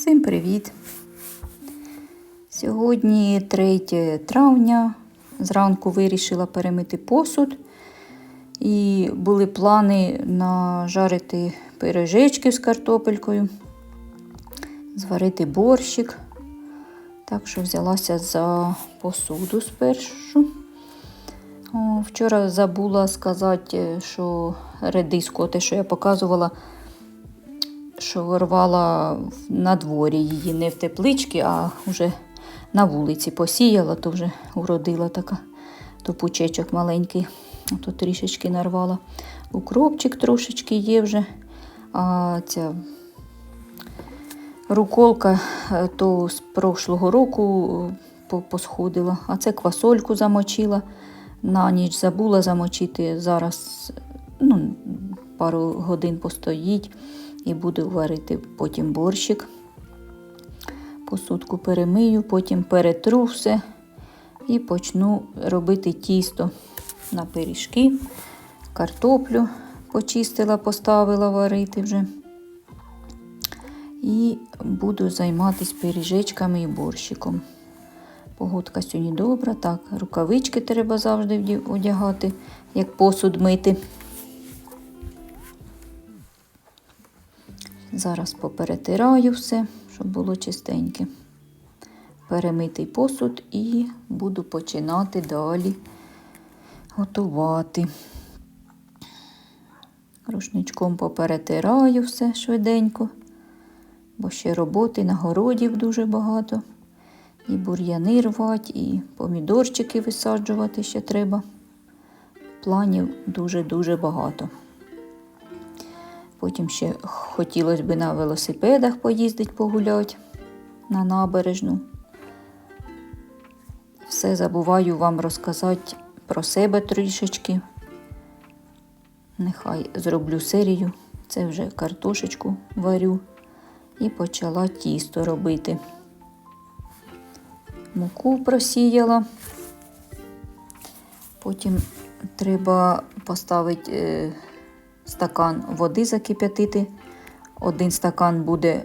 Всім привіт! Сьогодні 3 травня. Зранку вирішила перемити посуд. І були плани нажарити пиріжечки з картопелькою, зварити борщик. Так що взялася за посуду спершу. Вчора забула сказати, що редиску, те, що я показувала, що рвала на дворі її не в тепличці, а вже на вулиці посіяла, то вже уродила така топучечок маленький. То трішечки нарвала. Укропчик трошечки є вже. А ця руколка е, то з прошлого року е, посходила, а це квасольку замочила. На ніч забула замочити. Зараз ну, пару годин постоїть і буду варити потім борщик. Посудку перемию, потім перетру все і почну робити тісто на пиріжки. Картоплю почистила, поставила варити вже. І буду займатися пиріжечками і борщиком. Погодка сьогодні добра. Так, рукавички треба завжди одягати, як посуд мити. Зараз поперетираю все, щоб було чистеньке. Перемитий посуд і буду починати далі готувати. Рушничком поперетираю все швиденько, бо ще роботи на городів дуже багато. І бур'яни рвати, і помідорчики висаджувати ще треба. Планів дуже-дуже багато. Потім ще хотілося б на велосипедах поїздити погуляти на набережну. Все забуваю вам розказати про себе трішечки. Нехай зроблю серію. Це вже картошечку варю і почала тісто робити. Муку просіяла. Потім треба поставити е, стакан води закип'ятити. Один стакан буде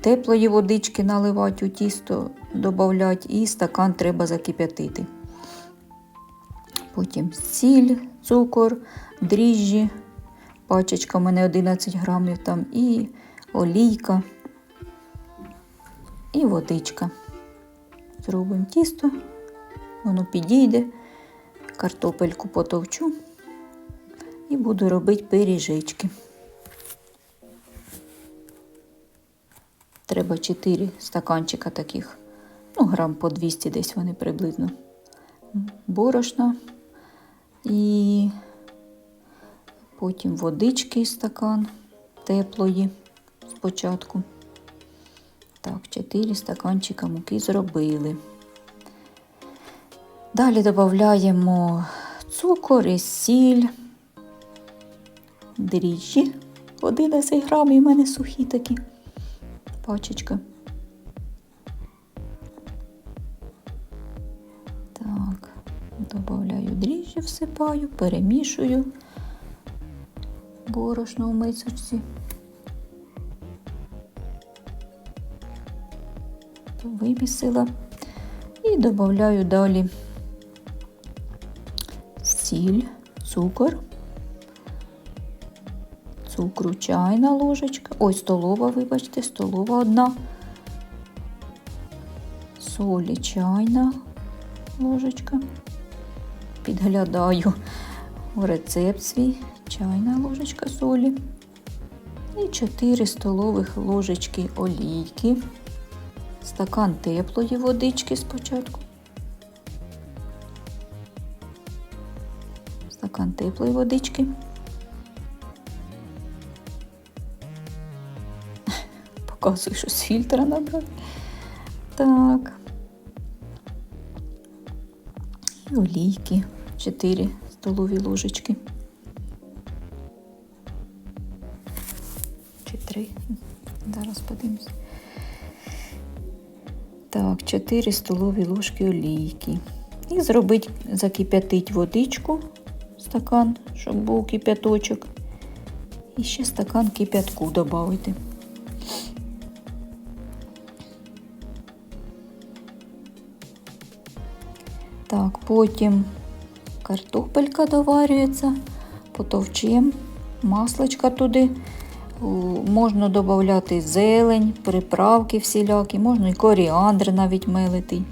теплої водички наливати у тісто, додати, і стакан треба закип'ятити. Потім сіль, цукор, дріжджі. Пачечка у мене 11 грамів там, і олійка, і водичка. Зробимо тісто, воно підійде, картопельку потовчу і буду робити пиріжечки. Треба 4 стаканчика таких, ну, грам по 200 десь вони приблизно. Борошна і потім водички стакан теплої спочатку. Так, 4 стаканчика муки зробили. Далі додаємо цукор і сіль, дріжджі. 11 грамів у мене сухі такі. Пачечка. Так, додаю дріжджі, всипаю, перемішую борошно в мисочці. Вимісила і додаю далі сіль, цукор, цукру чайна ложечка, ой, столова, вибачте, столова одна, солі чайна ложечка. Підглядаю в рецепт свій, чайна ложечка солі. І 4 столових ложечки олійки, стакан теплої водички спочатку. Стакан теплої водички. Показую, що з фільтра набрати. Так. І олійки. 4 столові ложечки. Чи 3. Зараз подивимось. Так, 4 столові ложки олійки. І зробити, закип'ятить водичку, стакан, щоб був кип'яточок. І ще стакан кип'ятку додати. Так, потім картопелька доварюється, потовчем, масличка туди. Можна додати зелень, приправки всілякі, можна і коріандр навіть мелити.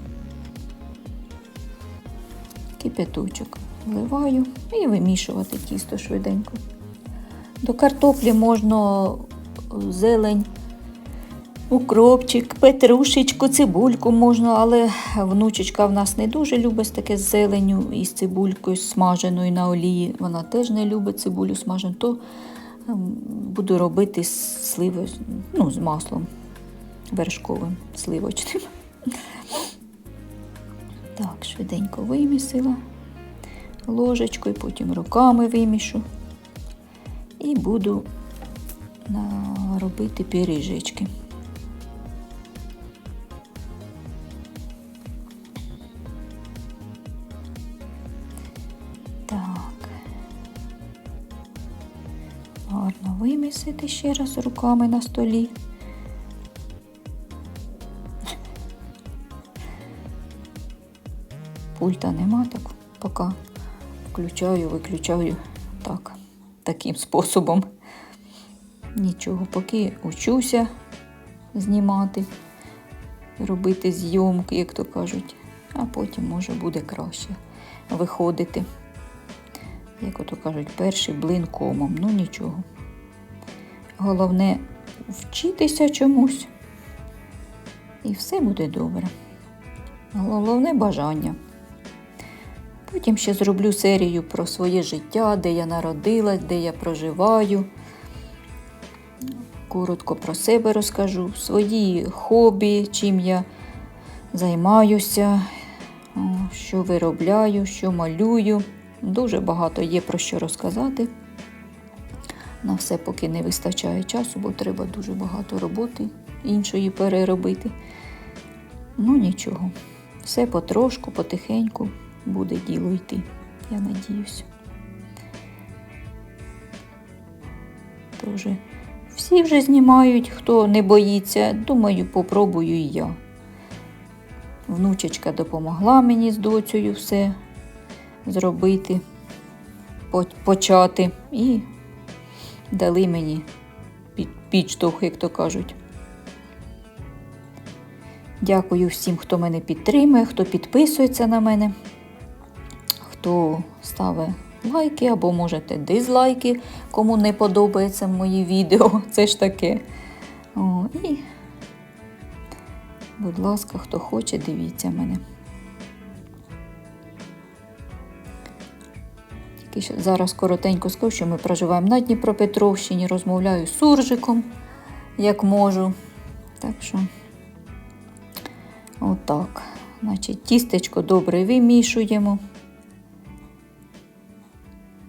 Кипяточок вливаю і вимішувати тісто швиденько. До картоплі можна зелень, укропчик, петрушечку, цибульку можна, але внучечка в нас не дуже любить таке з зеленю і з цибулькою смаженою на олії. Вона теж не любить цибулю смажену, то ем, буду робити з ну, з маслом вершковим, сливочним. Так, швиденько вимісила ложечкою, потім руками вимішу. І буду робити пиріжечки. Гарно ще раз руками на столі. Пульта нема, так поки включаю, виключаю так, таким способом. Нічого, поки учуся знімати, робити зйомки, як то кажуть, а потім може буде краще виходити. Як ото кажуть, перший блин комом, ну нічого. Головне вчитися чомусь. І все буде добре. Головне бажання. Потім ще зроблю серію про своє життя, де я народилась, де я проживаю. Коротко про себе розкажу, свої хобі, чим я займаюся, що виробляю, що малюю. Дуже багато є про що розказати. На все поки не вистачає часу, бо треба дуже багато роботи іншої переробити. Ну нічого, все потрошку, потихеньку буде діло йти, я надіюсь. Тож, всі вже знімають, хто не боїться, думаю, попробую і я. Внучечка допомогла мені з доцею все зробити, почати і дали мені під, підштовх, як то кажуть. Дякую всім, хто мене підтримує, хто підписується на мене, хто ставить лайки або можете дизлайки, кому не подобається мої відео. Це ж таке. О, і, будь ласка, хто хоче, дивіться мене. Тільки зараз коротенько скажу, що ми проживаємо на Дніпропетровщині, розмовляю з суржиком, як можу. Так що. Отак. Значить, тістечко добре вимішуємо.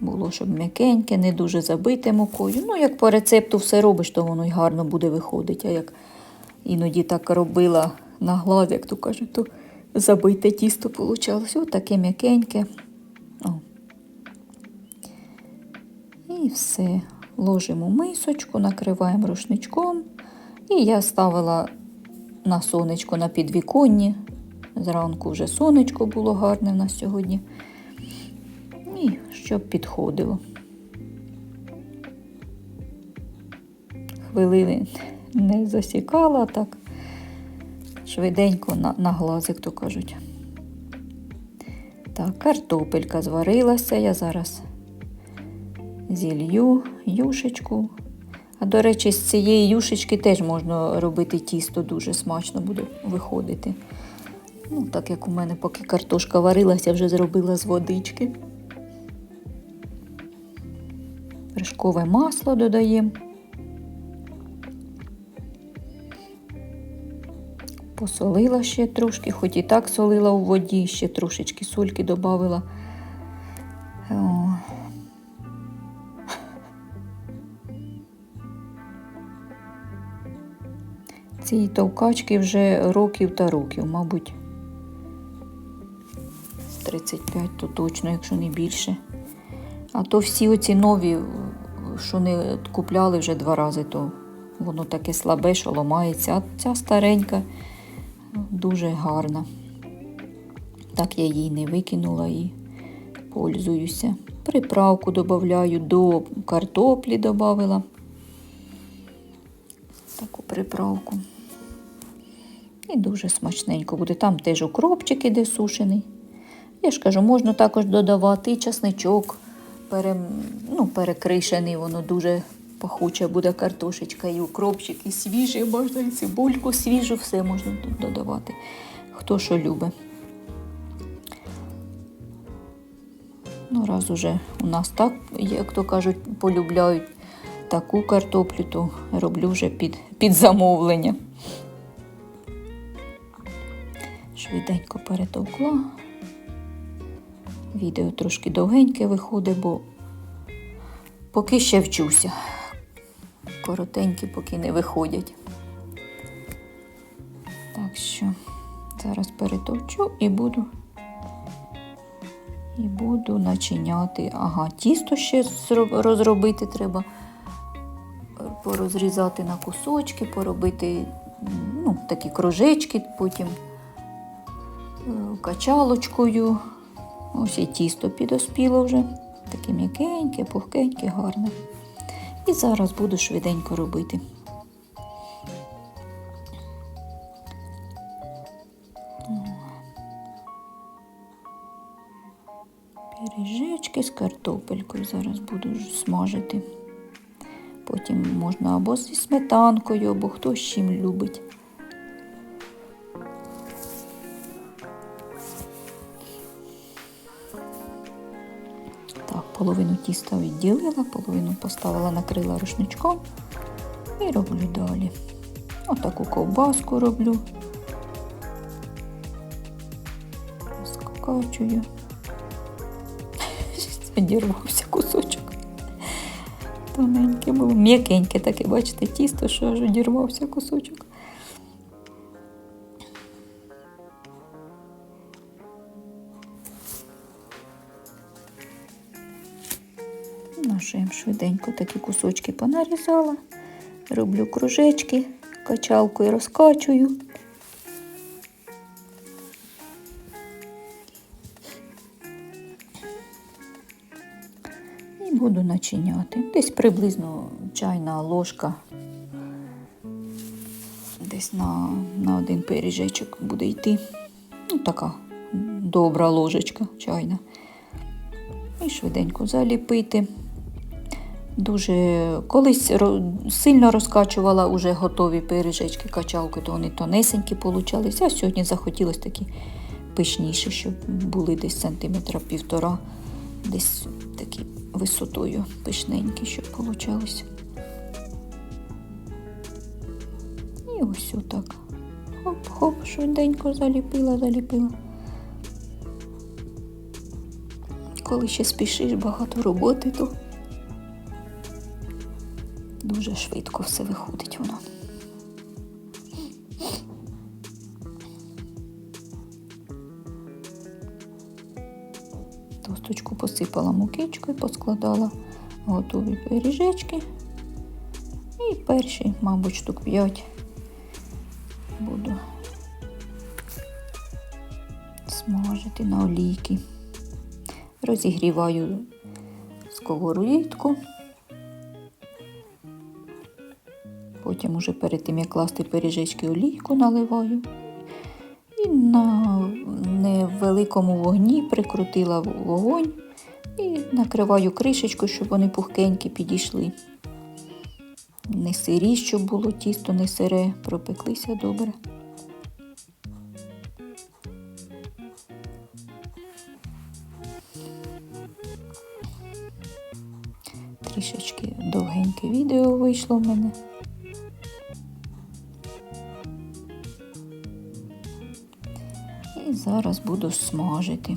Було, щоб м'якеньке, не дуже забите мукою. Ну, як по рецепту все робиш, то воно й гарно буде виходити. А як іноді так робила на глаз, як то кажуть, то забите тісто вийшло. Ось таке м'якеньке. О. І все. Ложимо мисочку, накриваємо рушничком. І я ставила на сонечко на підвіконні. Зранку вже сонечко було гарне в нас сьогодні. І щоб підходило. Хвилини не засікала, так швиденько на, на глаз, як то кажуть. Так, картопелька зварилася, я зараз зілью юшечку. А до речі, з цієї юшечки теж можна робити тісто, дуже смачно буде виходити. Ну, так як у мене поки картошка варилася, вже зробила з водички. Вершкове масло додаємо. Посолила ще трошки, хоч і так солила у воді, ще трошечки сольки додавила. Цій товкачки вже років та років, мабуть. 35 то точно, якщо не більше. А то всі оці нові, що не купляли вже два рази, то воно таке слабе, що ламається. А ця старенька дуже гарна. Так я її не викинула і пользуюся. Приправку додаю, до картоплі додавила. Таку приправку. І дуже смачненько буде. Там теж укропчик іде сушений. Я ж кажу, можна також додавати і часничок пере, ну, перекришений, воно дуже пахуча буде картошечка, і укропчик, і свіжий, можна і цибульку свіжу, все можна тут додавати. Хто що любить. Ну, раз уже у нас так, як то кажуть, полюбляють таку картоплю, то роблю вже під, під замовлення. Швиденько перетовкла. Відео трошки довгеньке виходить, бо поки ще вчуся. Коротенькі поки не виходять. Так що зараз перетовчу і буду і буду начиняти. Ага, тісто ще розробити треба. Порозрізати на кусочки, поробити ну, такі кружечки, потім качалочкою. Ось і тісто підоспіло вже. Таке м'якеньке, пухкеньке, гарне. І зараз буду швиденько робити. Пиріжечки з картопелькою зараз буду смажити. Потім можна або зі сметанкою, або хто з чим любить. Половину тіста відділила, половину поставила, накрила рушничком і роблю далі. Отаку ковбаску роблю. Скачую. Одірвався кусочок. Тоненьке було. М'якеньке таке, бачите, тісто, що аж одірвався кусочок. Нашу такі кусочки понарізала. Роблю кружечки, качалкою розкачую. І буду начиняти. Десь приблизно чайна ложка. Десь на, на один пиріжечок буде йти. Ну, така добра ложечка чайна. І швиденько заліпити. Дуже колись сильно розкачувала уже готові пиріжечки качалки, то вони тонесенькі получались. А сьогодні захотілося такі пишніші, щоб були десь сантиметра півтора, десь такі висотою пишненькі, щоб получались. І ось отак. Хоп-хоп, швиденько заліпила, заліпила. Коли ще спішиш багато роботи, то дуже швидко все виходить воно. Тосточку посипала мукичкою, поскладала готові пиріжечки. І перші, мабуть, штук 5 буду смажити на олійки. Розігріваю сковорідку. Потім уже перед тим, як класти пиріжечки, олійку наливаю. І на невеликому вогні прикрутила вогонь і накриваю кришечкою, щоб вони пухкенькі підійшли. Не сирі, щоб було тісто, не сире, пропеклися добре. Трішечки довгеньке відео вийшло в мене. Зараз буду смажити.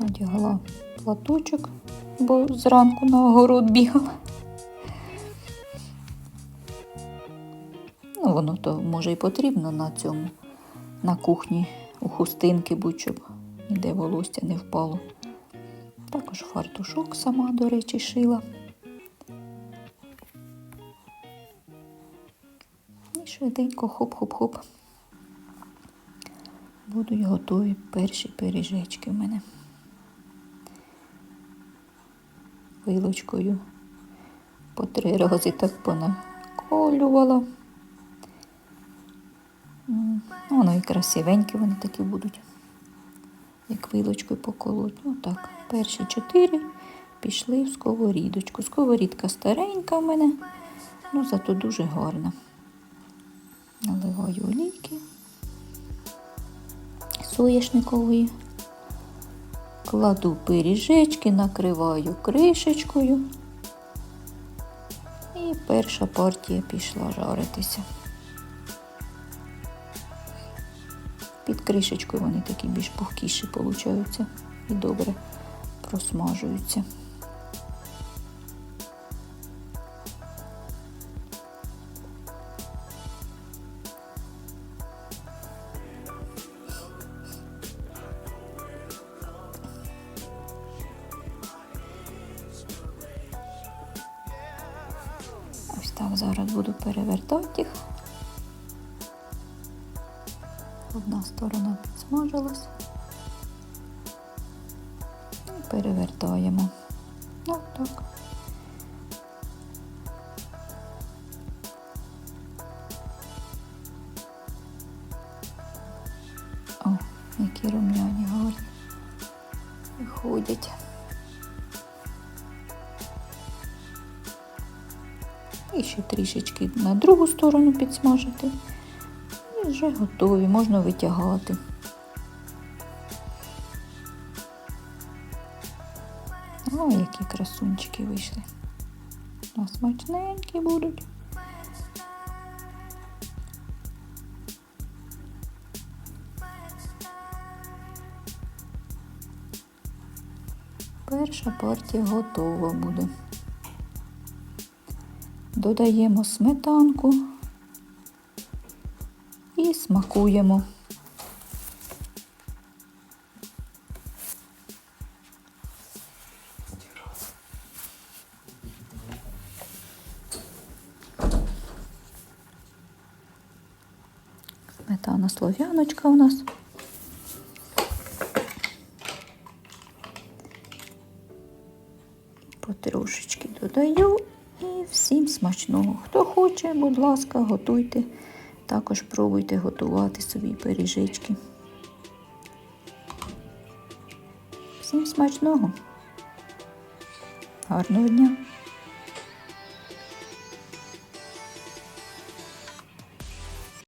Надягла платочок, бо зранку на огород бігала. Ну, воно то може і потрібно на цьому, на кухні у хустинки, будь-щоб ніде волосся не впало. Також фартушок сама, до речі, шила. Швиденько хоп-хоп-хоп. Будуть готові перші пиріжечки в мене. Вилочкою по три рази так понаколювала. Воно і красивенькі вони такі будуть, як вилочкою поколоть. Отак. Перші чотири пішли в сковорідочку. Сковорідка старенька в мене, ну зато дуже гарна. Наливаю олійки соняшникової. Кладу пиріжечки, накриваю кришечкою. І перша партія пішла жаритися. Під кришечкою вони такі більш пухкіші получаються і добре просмажуються. Перевертаємо. Ось так. О, які рум'яні гарні. Виходять. І ще трішечки на другу сторону підсмажити. І вже готові, можна витягати. О, які красунчики вийшли. А смачненькі будуть. Перша партія готова буде. Додаємо сметанку і смакуємо. Сметана слов'яночка у нас. Потрошечки додаю і всім смачного. Хто хоче, будь ласка, готуйте. Також пробуйте готувати собі пиріжечки. Всім смачного. Гарного дня!